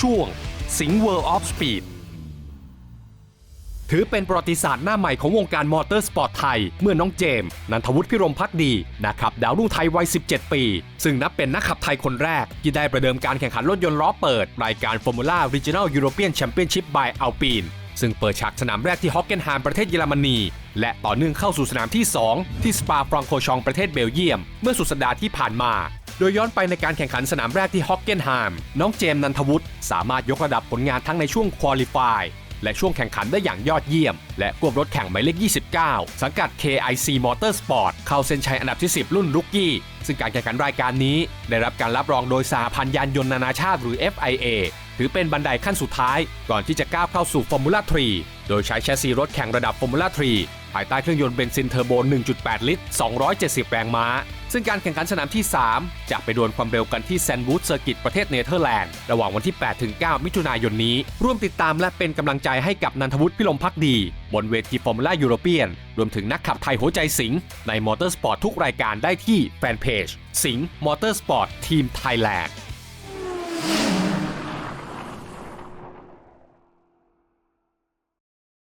ช่วงสิง World of Speed ถือเป็นประวัติศาสตร์หน้าใหม่ของวงการมอเตอร์สปอร์ตไทย เมื่อน้องเจมส์นันทวุฒิพิรมพักดีนะครับดาวรุ่งไทยวัย 17 ปี ซึ่งนับเป็นนักขับไทยคนแรก ที่ได้ประเดิมการแข่งขันรถยนต์ล้อเปิด รายการ Formula Regional European Championship by Alpine ซึ่งเปิดฉากสนามแรกที่ฮอกเกนฮามประเทศเยอรมนี และต่อเนื่องเข้าสู่สนามที่ 2 ที่สปาฟรังโคชองประเทศเบลเยียม เมื่อสุดสัปดาห์ที่ผ่านมา โดยย้อนไปในการแข่งขันสนามแรกที่ฮอกเกนฮามน้องเจมส์นันทวุฒิสามารถยกระดับผลงานทั้งในช่วงควอลิฟายและช่วงแข่งขันได้อย่างยอดเยี่ยม และควบรถแข่งหมายเลข 29 สังกัด KIC Motorsport เข้าเส้นชัยอันดับที่ 10 รุ่นรุกกี้ ซึ่งการแข่งขันรายการนี้ ได้รับการรับรองโดยสหพันธ์ยานยนต์นานาชาติหรือ FIA ถือเป็นบันไดขั้นสุดท้าย ก่อนที่จะก้าวเข้าสู่ฟอร์มูล่า3โดยใช้แชสซีรถแข่งระดับฟอร์มูล่า3ภายใต้เครื่องยนต์เบนซินเทอร์โบ 1.8 ลิตร 270 แรงม้า ซึ่งการแข่งขันสนามที่ 3 จะไปดวลความเร็วกันที่แซนวูดเซอร์กิตประเทศเนเธอร์แลนด์ ระหว่างวันที่ 8-9 มิถุนายนนี้ ร่วมติดตามและเป็นกำลังใจให้กับนันทวุฒิพิลมพักดี บนเวทีฟอร์มูล่ายูโรเปียน รวมถึงนักขับไทยหัวใจสิงห์ในมอเตอร์สปอร์ตทุกรายการได้ที่แฟนเพจสิงห์มอเตอร์สปอร์ตทีมไทยแลนด์